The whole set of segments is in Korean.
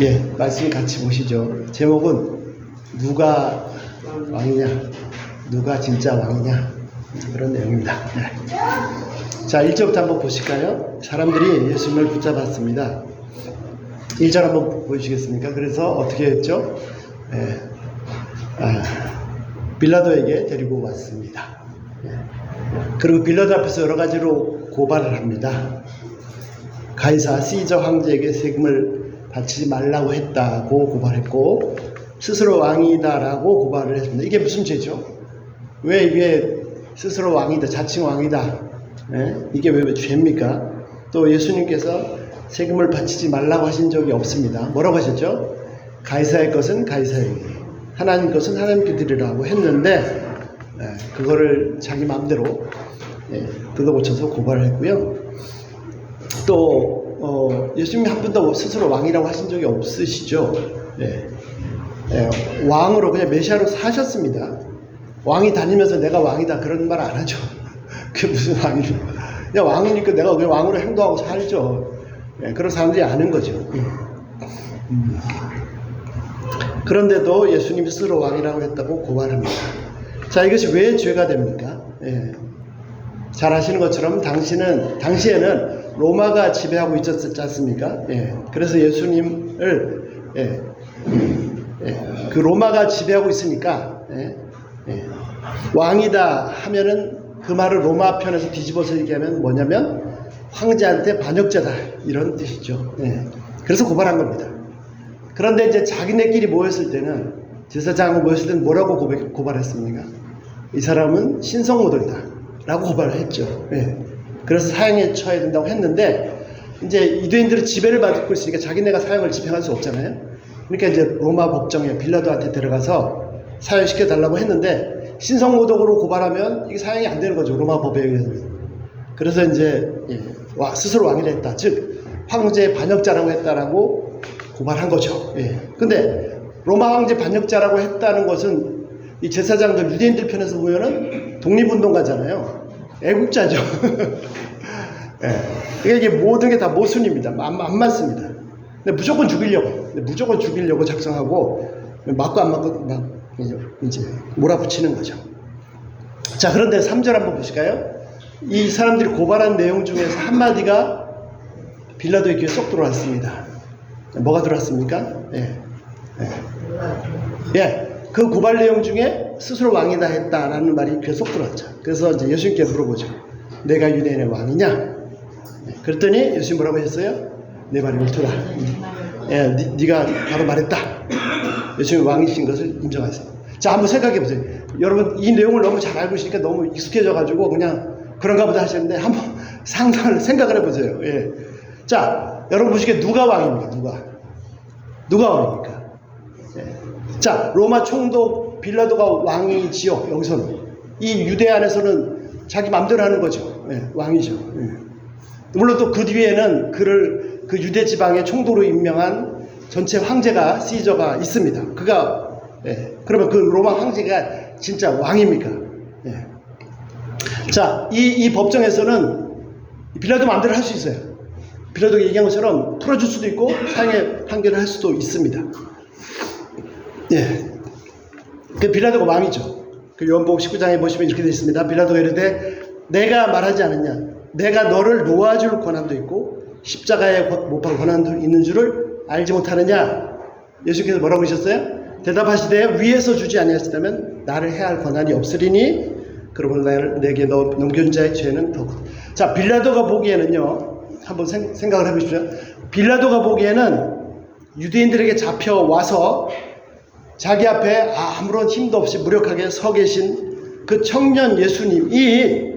예, 말씀 같이 보시죠. 제목은 누가 왕이냐, 누가 진짜 왕이냐 그런 내용입니다. 예. 자, 1절부터 한번 보실까요? 사람들이 예수님을 붙잡았습니다. 1절 한번 보시겠습니까? 그래서 어떻게 했죠? 예. 아, 빌라도에게 데리고 왔습니다. 예. 그리고 빌라도 앞에서 여러 가지로 고발을 합니다. 가이사 시저 황제에게 세금을 바치지 말라고 했다고 고발했고 스스로 왕이다라고 고발을 했습니다. 이게 무슨 죄죠? 왜 이게 스스로 왕이다, 자칭 왕이다? 예? 이게 왜 죄입니까? 또 예수님께서 세금을 바치지 말라고 하신 적이 없습니다. 뭐라고 하셨죠? 가이사의 것은 가이사에게, 하나님 것은 하나님께 드리라고 했는데 예, 그거를 자기 마음대로 예, 뜯어고쳐서 고발을 했고요. 또 어, 예수님이 한 번도 스스로 왕이라고 하신 적이 없으시죠. 예. 예, 왕으로 그냥 메시아로 사셨습니다. 왕이 다니면서 내가 왕이다 그런 말 안 하죠. 그게 무슨 왕이죠? 그냥 왕이니까 내가 그냥 왕으로 행동하고 살죠. 예, 그런 사람들이 아는 거죠. 음. 그런데도 예수님이 스스로 왕이라고 했다고 고발합니다. 자, 이것이 왜 죄가 됩니까? 예. 잘 아시는 것처럼 당시는 당시에는 로마가 지배하고 있었지 않습니까? 예. 그래서 예수님을 예. 예. 그 로마가 지배하고 있으니까 예. 예. 왕이다 하면은 그 말을 로마 편에서 뒤집어서 얘기하면 뭐냐면 황제한테 반역자다 이런 뜻이죠. 예. 그래서 고발한 겁니다. 그런데 이제 자기네끼리 모였을 때는 제사장하고 모였을 때는 뭐라고 고백, 고발했습니까? 이 사람은 신성모독이다. 라고 고발을 했죠. 예. 그래서 사형에 처해야 된다고 했는데, 이제 유대인들은 지배를 받고 있으니까 자기네가 사형을 집행할 수 없잖아요. 그러니까 이제 로마 법정에 빌라도한테 데려가서 사형시켜 달라고 했는데, 신성모독으로 고발하면 이게 사형이 안 되는 거죠. 로마 법에 의해서. 그래서 이제, 예, 와, 스스로 왕이라 했다. 즉, 황제 반역자라고 했다라고 고발한 거죠. 예. 근데 로마 황제 반역자라고 했다는 것은 이 제사장들 유대인들 편에서 보면은 독립운동가잖아요. 애국자죠. 예. 이게 모든 게 다 모순입니다. 안, 안 맞습니다. 근데 무조건 죽이려고, 무조건 죽이려고 작성하고 맞고 안 맞고 막 이제 몰아붙이는 거죠. 자, 그런데 3절 한번 보실까요? 이 사람들이 고발한 내용 중에서 한마디가 빌라도의 귀에 쏙 들어왔습니다. 뭐가 들어왔습니까? 예. 예. 예. 그 고발 내용 중에 스스로 왕이다 했다라는 말이 쏙 들어왔죠. 그래서 이제 예수님께 물어보죠. 내가 유대인의 왕이냐? 예. 그랬더니 예수님 뭐라고 하셨어요? 내 말이 옳더라. 예, 니, 네가 바로 말했다. 예수님 왕이신 것을 인정하세요. 자, 한번 생각해 보세요. 여러분 이 내용을 너무 잘 알고 있으니까 너무 익숙해져 가지고 그냥 그런가 보다 하시는데 한번 상상을 생각을 해 보세요. 예. 자, 여러분 보시기에 누가 왕입니까? 누가? 누가 왕입니까? 예. 자, 로마 총독 빌라도가 왕이지요. 여기서는 이 유대 안에서는 자기 마음대로 하는 거죠. 예, 왕이죠. 예. 물론 또 그 뒤에는 그를 그 유대 지방의 총독으로 임명한 전체 황제가 시저가 있습니다. 그가 예, 그러면 그 로마 황제가 진짜 왕입니까? 예. 자, 이, 이 법정에서는 빌라도 마음대로 할 수 있어요. 빌라도가 얘기한 것처럼 풀어줄 수도 있고 사형의 판결을 할 수도 있습니다. 예. 그 빌라도가 왕이죠. 그 요한복음 19장에 보시면 이렇게 되어 있습니다. 빌라도가 이르되 내가 말하지 않았냐? 내가 너를 놓아줄 권한도 있고 십자가에 못 박을 권한도 있는 줄을 알지 못하느냐? 예수께서 뭐라고 하셨어요? 대답하시되 위에서 주지 아니하시다면 나를 해할 권한이 없으리니 그러므로 나를 내게 너 넘겨준 자의 죄는 더. 자 빌라도가 보기에는요. 한번 생, 생각을 해보십시오. 빌라도가 보기에는 유대인들에게 잡혀와서 자기 앞에 아무런 힘도 없이 무력하게 서 계신 그 청년 예수님이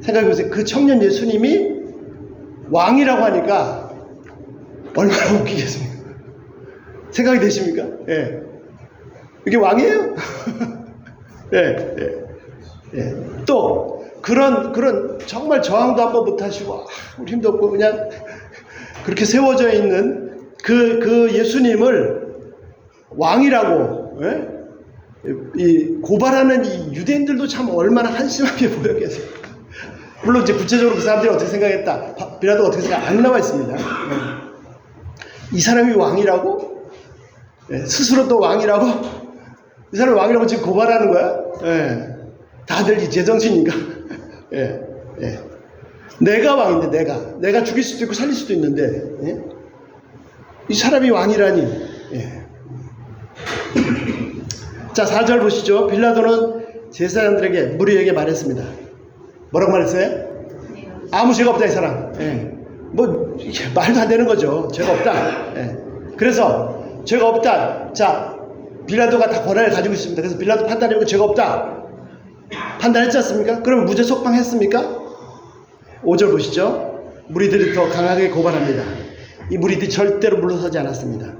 생각해보세요. 그 청년 예수님이 왕이라고 하니까 얼마나 웃기겠습니까? 생각이 되십니까? 예. 이게 왕이에요? 예, 예, 예. 또, 그런, 그런, 정말 저항도 한번 못하시고, 아, 우리 힘도 없고, 그냥, 그렇게 세워져 있는 그, 그 예수님을 왕이라고, 예? 이 고발하는 이 유대인들도 참 얼마나 한심하게 보였겠어요. 물론 이제 구체적으로 그 사람들이 어떻게 생각했다, 빌라도가 어떻게 생각 안 나와 있습니다. 예. 이 사람이 왕이라고? 예, 스스로 또 왕이라고? 이 사람이 왕이라고 지금 고발하는 거야? 예, 다들 이 제정신인가? 예, 예. 내가 왕인데 내가 내가 죽일 수도 있고 살릴 수도 있는데 예? 이 사람이 왕이라니 예. 자 4절 보시죠 빌라도는 제사장들에게 무리에게 말했습니다 뭐라고 말했어요? 아무 죄가 없다 이 사람 예. 뭐 말도 안 되는 거죠 죄가 없다 예. 그래서 죄가 없다 자 빌라도가 다 권한을 가지고 있습니다 그래서 빌라도 판단해보고 죄가 없다 판단했지 않습니까? 그럼 무죄 속방했습니까? 5절 보시죠. 무리들이 더 강하게 고발합니다. 이 무리들이 절대로 물러서지 않았습니다.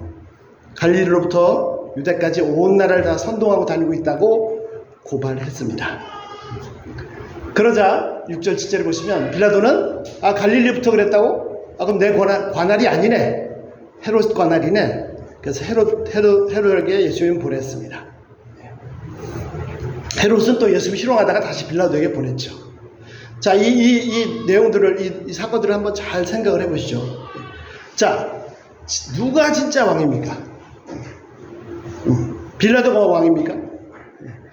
갈릴리로부터 유대까지 온 나라를 다 선동하고 다니고 있다고 고발했습니다. 그러자 6절 7절을 보시면 빌라도는 아 갈릴리부터 그랬다고? 아 그럼 내 관할, 관할이 아니네. 헤롯 관할이네. 그래서 헤롯 헤롯 헤롯에게 예수님 보냈습니다. 헤롯은 또 예수님 실용하다가 다시 빌라도에게 보냈죠. 자, 이, 이, 이 내용들을, 이, 이 사건들을 한번 잘 생각을 해보시죠. 자, 누가 진짜 왕입니까? 음, 빌라도가 왕입니까?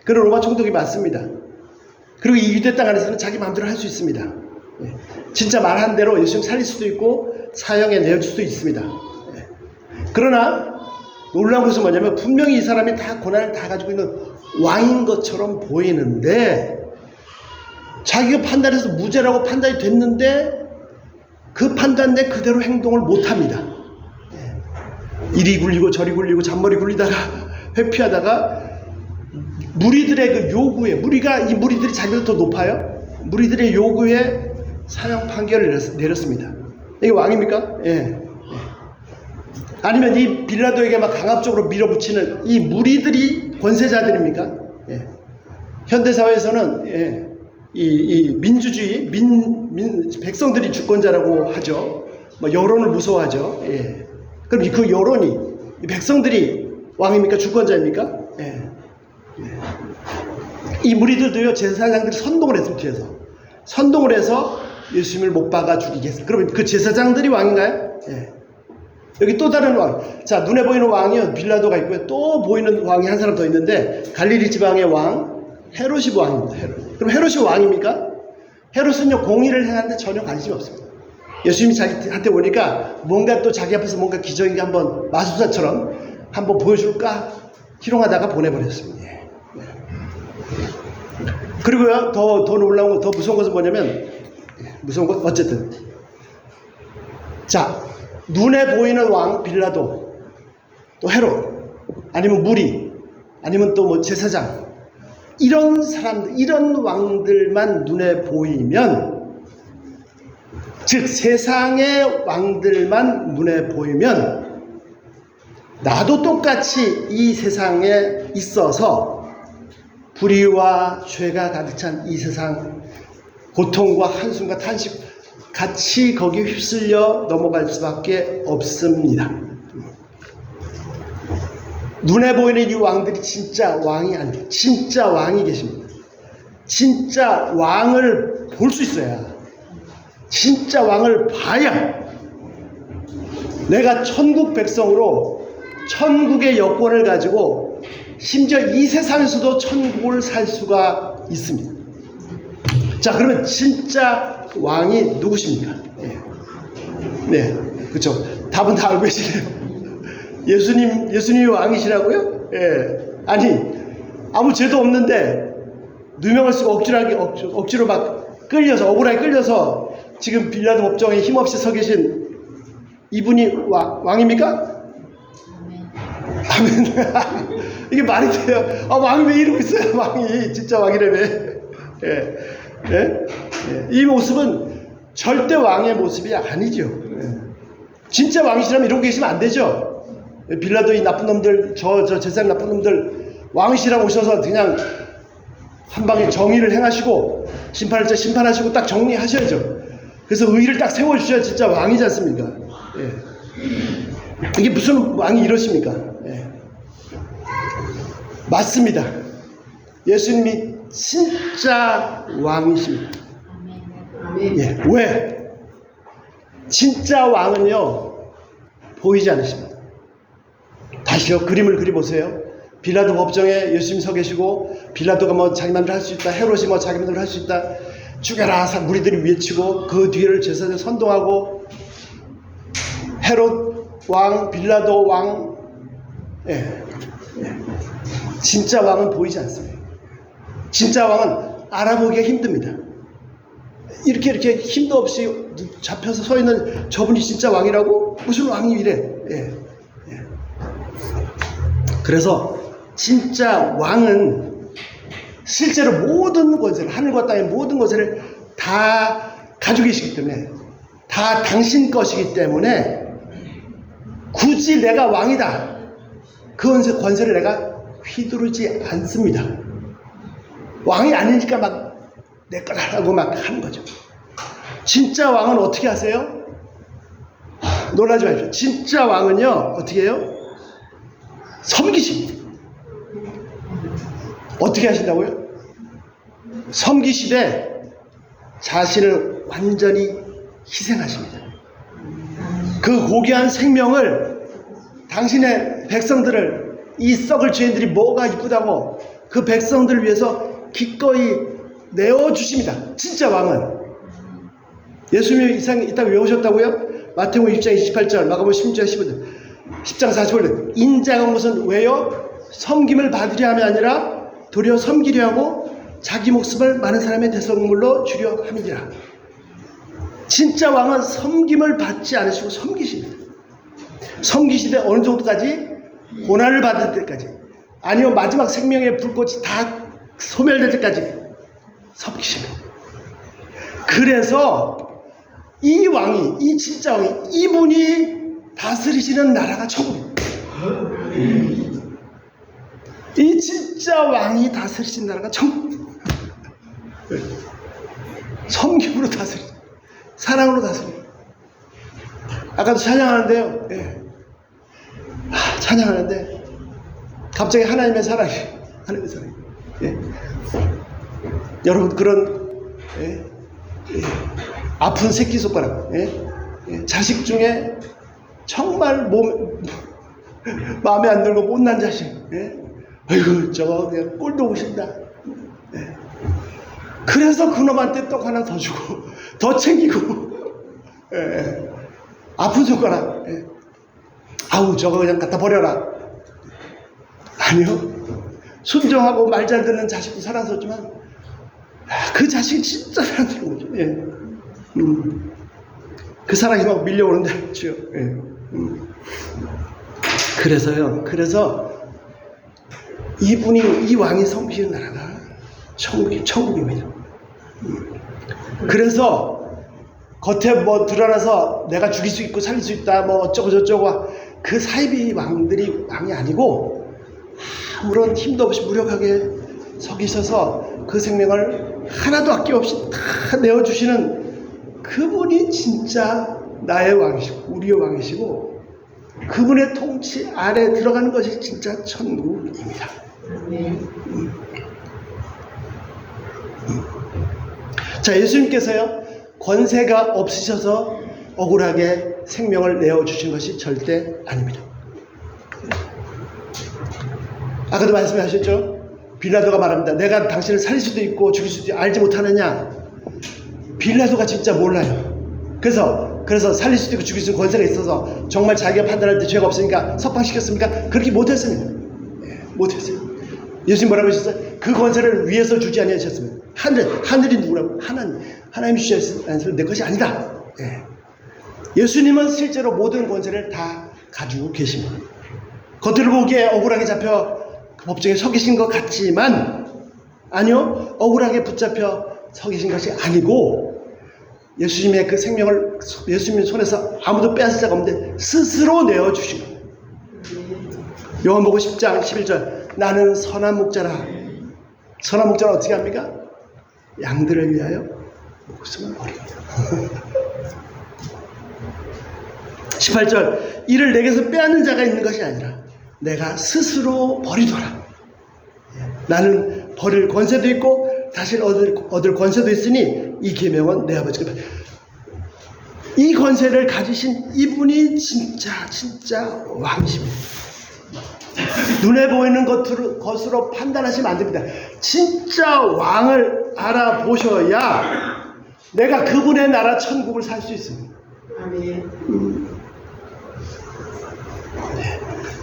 그런 로마 총독이 맞습니다. 그리고 이 유대 땅 안에서는 자기 마음대로 할 수 있습니다. 예. 진짜 말한 대로 예수님 살릴 수도 있고 사형에 내줄 수도 있습니다. 예. 그러나 놀라운 것은 뭐냐면 분명히 이 사람이 다 고난을 다 가지고 있는 왕인 것처럼 보이는데 자기가 판단해서 무죄라고 판단이 됐는데 그 판단 내 그대로 행동을 못합니다. 예. 이리 굴리고 저리 굴리고 잔머리 굴리다가 회피하다가 무리들의 그 요구에 무리가 이 무리들이 자기보다 더 높아요. 무리들의 요구에 사형 판결을 내렸- 내렸습니다. 이게 왕입니까? 예. 예. 아니면 이 빌라도에게 막 강압적으로 밀어붙이는 이 무리들이 권세자들입니까? 예. 현대 사회에서는 예. 이, 이 민주주의 민, 민 백성들이 주권자라고 하죠. 뭐 여론을 무서워하죠. 예. 그럼 이- 그 여론이 이 백성들이 왕입니까? 주권자입니까? 예. 이 무리들도요 제사장들이 선동을 했습니다 뒤에서 선동을 해서 예수님을 못 박아 죽이겠습니다. 그러면 그 제사장들이 왕인가요? 예. 여기 또 다른 왕. 자 눈에 보이는 왕이요 빌라도가 있고요. 또 보이는 왕이 한 사람 더 있는데 갈릴리 지방의 왕 헤롯이 왕입니다. 헤롯. 그럼 헤롯이 왕입니까? 헤롯은요 공의를 행하는데 전혀 관심이 없습니다. 예수님이 자기한테 오니까 뭔가 또 자기 앞에서 뭔가 기적이 한번 마술사처럼 한번 보여줄까 희롱하다가 보내버렸습니다. 예. 그리고요, 더, 더 놀라운 거, 더 무서운 것은 뭐냐면, 무서운 것, 어쨌든. 자, 눈에 보이는 왕 빌라도, 또 헤롯, 아니면 무리, 아니면 또 뭐 제사장, 이런 사람들, 이런 왕들만 눈에 보이면, 즉, 세상의 왕들만 눈에 보이면, 나도 똑같이 이 세상에 있어서 불의와 죄가 가득 찬 이 세상 고통과 한숨과 탄식 같이 거기 휩쓸려 넘어갈 수밖에 없습니다. 눈에 보이는 이 왕들이 진짜 왕이 아니에요. 진짜 왕이 계십니다. 진짜 왕을 볼 수 있어야 진짜 왕을 봐야 내가 천국 백성으로 천국의 여권을 가지고 심지어 이 세상에서도 천국을 살 수가 있습니다. 자, 그러면 진짜 왕이 누구십니까? 예. 네, 그렇죠. 답은 다 알고 계시네요. 예수님, 예수님이 왕이시라고요? 예. 아니, 아무 죄도 없는데 누명을 쓰고 억지로, 억지- 억지로 막 끌려서 억울하게 끌려서 지금 빌라도 법정에 힘없이 서 계신 이분이 와- 왕입니까? 아멘. 이게 말이 돼요. 아, 왕이 왜 이러고 있어요? 왕이 진짜 왕이라며. 예. 예? 예. 이 모습은 절대 왕의 모습이 아니죠. 예. 진짜 왕이시라면 이러고 계시면 안 되죠. 빌라도 이 나쁜 놈들, 저, 저 제사장 나쁜 놈들, 왕이시라고 오셔서 그냥 한 방에 정의를 행하시고, 심판할 때 심판하시고 딱 정리하셔야죠. 그래서 의를 딱 세워주셔야 진짜 왕이지 않습니까? 예. 이게 무슨 왕이 이러십니까? 예. 맞습니다. 예수님이 진짜 왕이십니다. 예. 왜? 진짜 왕은요, 보이지 않으십니다. 다시요 그림을 그려보세요. 빌라도 법정에 예수님 서 계시고 빌라도가 뭐 자기 맘대로 할 수 있다. 헤롯이 뭐 자기 맘대로 할 수 있다. 죽여라 사- 무리들이 외치고 그 뒤를 제사장 선동하고 헤롯 왕 빌라도 왕 예. 예. 진짜 왕은 보이지 않습니다. 진짜 왕은 알아보기가 힘듭니다. 이렇게 이렇게 힘도 없이 잡혀서 서 있는 저분이 진짜 왕이라고 무슨 왕이 이래? 예. 예. 그래서 진짜 왕은 실제로 모든 권세를 하늘과 땅의 모든 권세를 다 가지고 계시기 때문에 다 당신 것이기 때문에 굳이 내가 왕이다 그 권세, 권세를 내가 휘두르지 않습니다. 왕이 아니니까 막내 거라고 막 하는 거죠. 진짜 왕은 어떻게 하세요? 하, 놀라지 마십시오. 진짜 왕은요 어떻게 해요? 섬기십니다. 어떻게 하신다고요? 섬기시되 자신을 완전히 희생하십니다. 그 고귀한 생명을 당신의 백성들을 이 썩을 죄인들이 뭐가 이쁘다고 그 백성들을 위해서 기꺼이 내어주십니다. 진짜 왕은. 예수님이 이상 이따 외우셨다고요? 마태복음 6장 28절, 마가복음 16장 15절, 10장 45절. 인자가 무슨 왜요? 섬김을 받으려 함이 아니라 도리어 섬기려 하고 자기 목숨을 많은 사람의 대성물로 주려 함이니라. 진짜 왕은 섬김을 받지 않으시고 섬기십니다. 섬기시되 어느 정도까지 고난을 받을 때까지 아니요 마지막 생명의 불꽃이 다 소멸될 때까지 섬기십니다. 그래서 이 왕이 이 진짜 왕이 이분이 다스리시는 나라가 천국입니다. 이 진짜 왕이 다스리시는 나라가 천국. 섬김으로 다스리, 사랑으로 다스리. 아까도 찬양하는데요. 예. 하, 찬양하는데 갑자기 하나님의 사랑이, 하나님의 사랑이. 예. 여러분 그런 예, 예, 아픈 새끼 손가락, 예, 예, 자식 중에 정말 몸 마음에 안 들고 못난 자식, 예, 아이고 저거 그냥 꼴도 보신다. 예. 그래서 그놈한테 떡 하나 더 주고 더 챙기고. 아픈 손가락, 예. 아우 저거 그냥 갖다 버려라. 아니요. 순종하고 말 잘 듣는 자식도 사랑스럽지만 아, 그 자식이 진짜 사랑스러운 거죠. 예. 음. 그 사랑이 막 밀려오는데 주요. 예. 음. 그래서요. 그래서 이분이 이 왕이 섬기는 나라가 천국이 천국입니다. 음. 그래서 겉에 뭐 드러나서 내가 죽일 수 있고 살릴 수 있다 뭐 어쩌고 저쩌고 그 사이비 왕들이 왕이 아니고 아무런 힘도 없이 무력하게 서 계셔서 그 생명을 하나도 아낌없이 다 내어주시는 그분이 진짜 나의 왕이시고 우리의 왕이시고 그분의 통치 아래 들어가는 것이 진짜 천국입니다. 자, 예수님께서요, 권세가 없으셔서 억울하게 생명을 내어주신 것이 절대 아닙니다. 아까도 말씀하셨죠? 빌라도가 말합니다. 내가 당신을 살릴 수도 있고 죽일 수도 알지 못하느냐? 빌라도가 진짜 몰라요. 그래서 그래서 살릴 수도 있고 죽일 수 있는 권세가 있어서 정말 자기가 판단할 때 죄가 없으니까 석방시켰습니까? 그렇게 못했습니다. 예, 못했어요. 예수님 뭐라고 하셨어요? 그 권세를 위에서 주지 아니하셨습니다. 하늘 하늘이 누구라고? 하나님 하나님이 주지 않으면 내 것이 아니다. 예. 예수님은 실제로 모든 권세를 다 가지고 계십니다. 겉으로 보기에 억울하게 잡혀 그 법정에 서 계신 것 같지만 아니요 억울하게 붙잡혀 서 계신 것이 아니고 예수님의 그 생명을 예수님 손에서 아무도 빼앗을 자가 없는데 스스로 거예요. 요한복음 10장 11절 나는 선한 목자라 선한 목자는 어떻게 합니까? 양들을 위하여 목숨을 버립니다. 18절 이를 내게서 빼앗는 자가 있는 것이 아니라 내가 스스로 버리더라. 나는 버릴 권세도 있고 다시 얻을, 얻을 권세도 있으니 이 계명은 내 아버지가 이 권세를 가지신 이분이 진짜 진짜 왕이십니다. 눈에 보이는 것으로, 것으로 판단하시면 안 됩니다. 진짜 왕을 알아보셔야 내가 그분의 나라 천국을 살 수 있습니다. 아멘.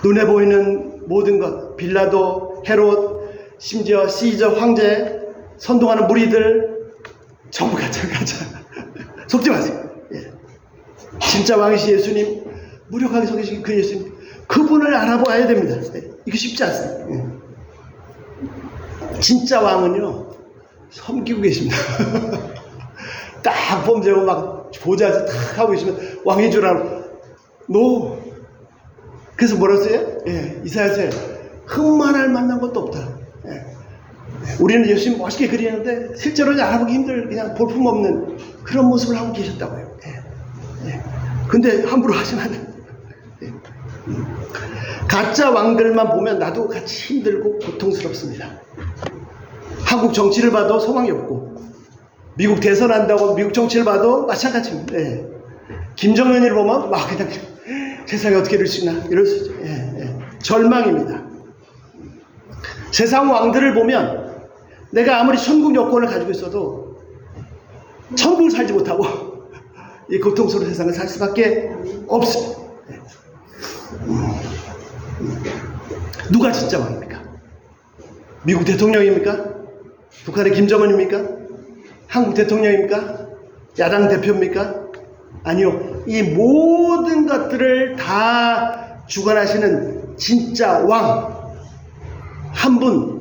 눈에 보이는 모든 것, 빌라도, 헤롯, 심지어 시저 황제, 선동하는 무리들 전부 가짜 가짜. 속지 마세요. 예. 진짜 왕이신 예수님, 무력하게 서 계신 그 예수님, 그분을 알아봐야 됩니다. 예. 이거 쉽지 않습니다. 예. 진짜 왕은요, 섬기고 계십니다. 딱 범죄고 막 보좌에서 탁 하고 계시면 왕인 줄 알고, 노. 그래서 뭐라 써요? 예, 이사야서에 흑만할 만난 것도 없다. 예. 우리는 열심히 멋있게 그리는데 실제로는 알아보기 힘들 그냥 볼품 없는 그런 모습을 하고 계셨다고요. 예. 예. 근데 함부로 하시면. 예. 음. 가짜 왕들만 보면 나도 같이 힘들고 고통스럽습니다. 한국 정치를 봐도 소망이 없고 미국 대선 한다고 미국 정치를 봐도 마찬가지입니다. 예. 김정은이를 보면 막 그냥 세상이 어떻게 이럴 수 있나 이럴 수 있죠. 예, 예. 절망입니다. 세상 왕들을 보면 내가 아무리 천국 여권을 가지고 있어도 천국을 살지 못하고 이 고통스러운 세상을 살 수밖에 없습니다. 예. 누가 진짜 왕입니까? 미국 대통령입니까? 북한의 김정은입니까? 한국 대통령입니까? 야당 대표입니까? 아니요. 이 모든 것들을 다 주관하시는 진짜 왕. 한 분,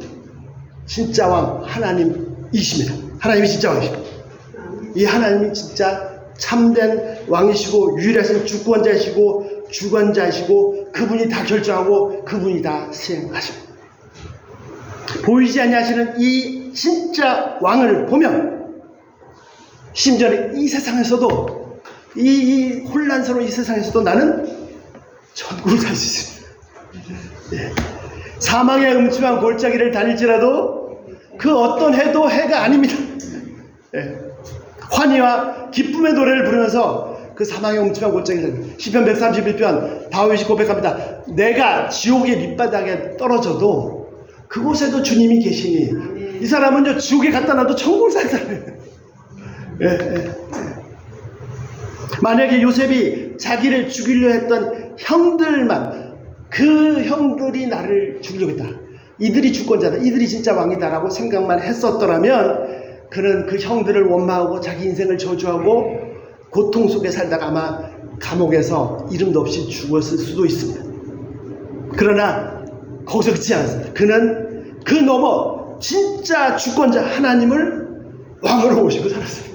진짜 왕, 하나님이십니다. 하나님이 진짜 왕이십니다. 이 하나님이 진짜 참된 왕이시고, 유일하신 주권자이시고, 주관자이시고, 그분이 다 결정하고, 그분이 다 시행하십니다. 보이지 아니하시는 이 진짜 왕을 보면, 심지어 이 세상에서도 이, 이 혼란스러운 이 세상에서도 나는 천국을 살수 있습니다. 예. 사망의 음침한 골짜기를 달릴지라도 그 어떤 해도 해가 아닙니다. 예. 환희와 기쁨의 노래를 부르면서 그 사망의 음침한 골짜기를 시편 131편 다윗이 고백합니다. 내가 지옥의 밑바닥에 떨어져도 그곳에도 주님이 계시니 이 사람은요 지옥에 갖다 놔도 천국을 살 사람이에요. 예, 예. 만약에 요셉이 자기를 죽이려 했던 형들만 그 형들이 나를 죽이려고 했다. 이들이 주권자다. 이들이 진짜 왕이다라고 생각만 했었더라면 그는 그 형들을 원망하고 자기 인생을 저주하고 고통 속에 살다가 아마 감옥에서 이름도 없이 죽었을 수도 있습니다. 그러나 거기서 그치지 않았습니다. 그는 그 넘어 진짜 주권자 하나님을 왕으로 모시고 살았어요.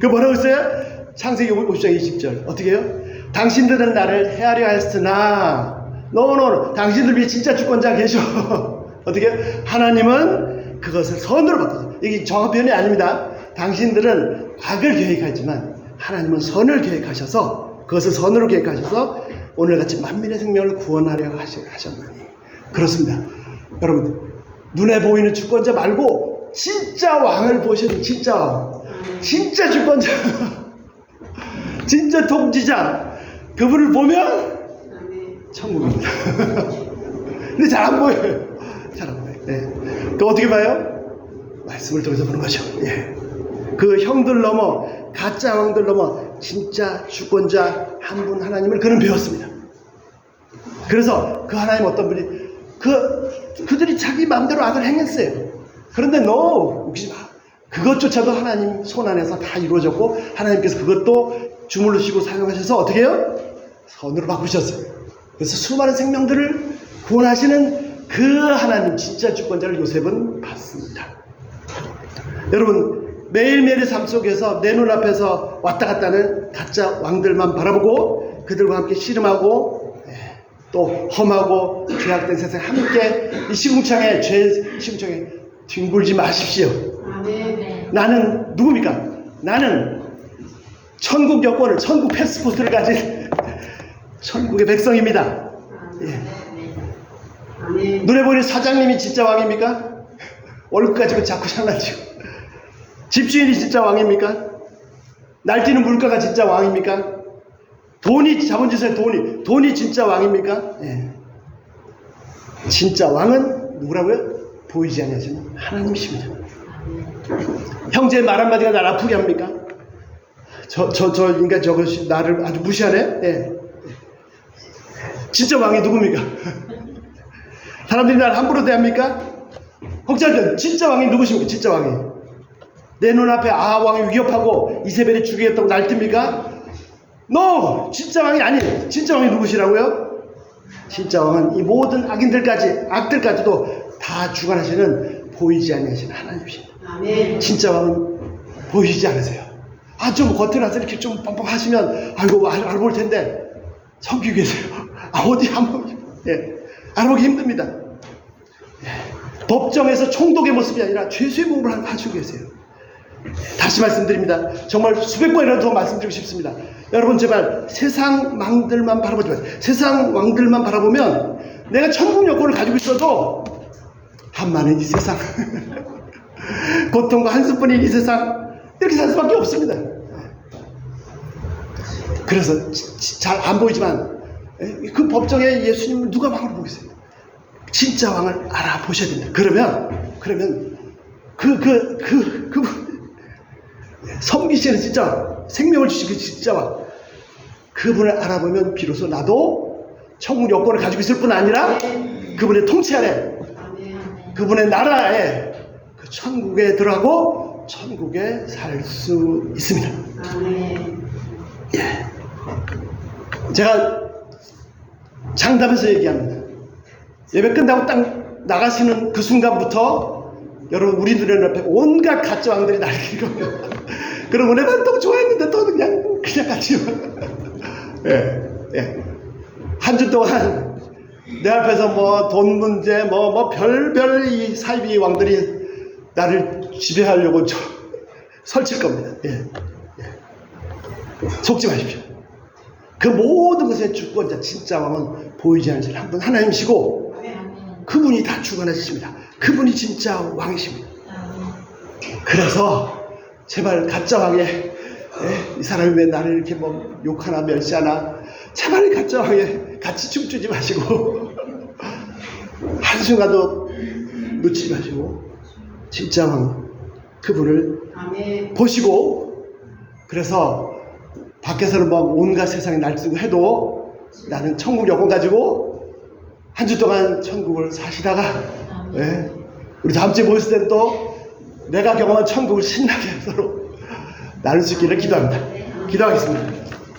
그 뭐라고 했어요? 창세기 50장 20절. 어떻게 해요? 당신들은 나를 헤아려 하였으나, 노노, 당신들 위해 진짜 주권자 계셔. 어떻게 해요? 하나님은 그것을 선으로 바꿔서. 이게 정합편이 아닙니다. 당신들은 악을 계획하지만, 하나님은 선을 계획하셔서, 그것을 선으로 계획하셔서, 오늘같이 만민의 생명을 구원하려 하셨나니. 그렇습니다. 여러분, 눈에 보이는 주권자 말고, 진짜 왕을 보시는 진짜 왕. 진짜 주권자. 진짜 통치자 그분을 보면. 천국입니다. 근데 잘 안 보여요. 잘 안 보여요. 예. 그 어떻게 봐요? 말씀을 통해서 보는 거죠. 예. 그 형들 넘어 가짜 왕들 넘어 진짜 주권자 한 분 하나님을 그는 배웠습니다. 그래서 그 하나님 어떤 분이 그 그들이 자기 마음대로 악을 행했어요. 그런데 너 웃기지 마. 그것조차도 하나님 손 안에서 다 이루어졌고 하나님께서 그것도 주물르시고 사용하셔서 어떻게 해요? 선으로 바꾸셨어요. 그래서 수많은 생명들을 구원하시는 그 하나님 진짜 주권자를 요셉은 봤습니다. 여러분 매일매일의 삶 속에서 내 눈앞에서 왔다 갔다 하는 가짜 왕들만 바라보고 그들과 함께 씨름하고 예, 또 험하고 죄악된 세상 함께 이 시궁창에 죄 시궁창에 뒹굴지 마십시오. 나는 누굽니까? 나는 천국 여권을 천국 패스포트를 가진 천국의 백성입니다. 예. 눈에 보이는 사장님이 진짜 왕입니까? 월급 가지고 자꾸 장난치고 집주인이 진짜 왕입니까? 날뛰는 물가가 진짜 왕입니까? 돈이 자본주의의 돈이 돈이 진짜 왕입니까? 예. 진짜 왕은 누구라고요? 보이지 않으시는 하나님이십니다. 형제의 말 한마디가 나를 아프게 합니까? 저, 저, 저 인간 저것이 나를 아주 무시하네? 예. 진짜 왕이 누굽니까? 사람들이 나를 함부로 대합니까? 혹자든 진짜 왕이 누구십니까? 진짜 왕이. 내 눈앞에 아 왕이 위협하고 이세벨이 죽이겠다고 날듭니까? NO! 진짜 왕이 아니에요. 진짜 왕이 누구시라고요? 진짜 왕은 이 모든 악인들까지 악들까지도 다 주관하시는 보이지 아니하시는 하나님이십니다. 진짜 왕은 보이지 않으세요. 아, 좀 겉에 나서 이렇게 좀 뻥뻥하시면, 아이고, 알, 알아볼 텐데, 섬기고 계세요. 아, 어디 한번, 예, 알아보기 힘듭니다. 예, 법정에서 총독의 모습이 아니라 죄수의 몸을 하시고 계세요. 다시 말씀드립니다. 정말 수백 번이라도 더 말씀드리고 싶습니다. 여러분, 제발 세상 왕들만 바라보지 마세요. 세상 왕들만 바라보면 내가 천국 여권을 가지고 있어도 한많은 이 세상. 고통과 한숨뿐인 이 세상 이렇게 살 수밖에 없습니다. 그래서 잘 안 보이지만 에, 그 법정에 예수님을 누가 왕으로 보겠어요? 진짜 왕을 알아보셔야 됩니다. 그러면 그러면 그 그 그그 섬기시는 진짜 왕, 생명을 주신 그 진짜 왕 그분을 알아보면 비로소 나도 천국 여권을 가지고 있을 뿐 아니라 그분의 통치 아래. 그분의 나라에 그 천국에 들어가고 천국에 살 수 있습니다. 아멘. 제가 장담해서 얘기합니다. 예배 끝나고 딱 나가시는 그 순간부터 여러분 우리 눈앞에 온갖 가짜 왕들이 날릴 거예요. 그럼 은혜만 또 좋아했는데 또 그냥 그냥 같이 예, 예. 한 주 동안 내 앞에서 뭐 돈 문제 뭐 뭐 별별 이 사이비 왕들이 나를 지배하려고 저, 설칠 겁니다. 예, 예. 속지 마십시오. 그 모든 것의 주권자 진짜 왕은 보이지 않으신 한분 하나님이시고. 그분이 다 주관하십니다. 그분이 진짜 왕이십니다. 그래서 제발 가짜 왕에 예, 이 사람이 왜 나를 이렇게 뭐 욕하나 멸시하나 제발 가짜 왕에 같이 춤추지 마시고 한순간도 놓치지 마시고 진짜 왕 그분을 아멘. 보시고 그래서 밖에서는 막 온갖 세상에 날뛰고 해도 나는 천국 여권 가지고 한 주 동안 천국을 사시다가 예, 우리 다음 주에 모였을 때는 또 내가 경험한 천국을 신나게 서로 나눌 수 있기를 기도합니다. 기도하겠습니다.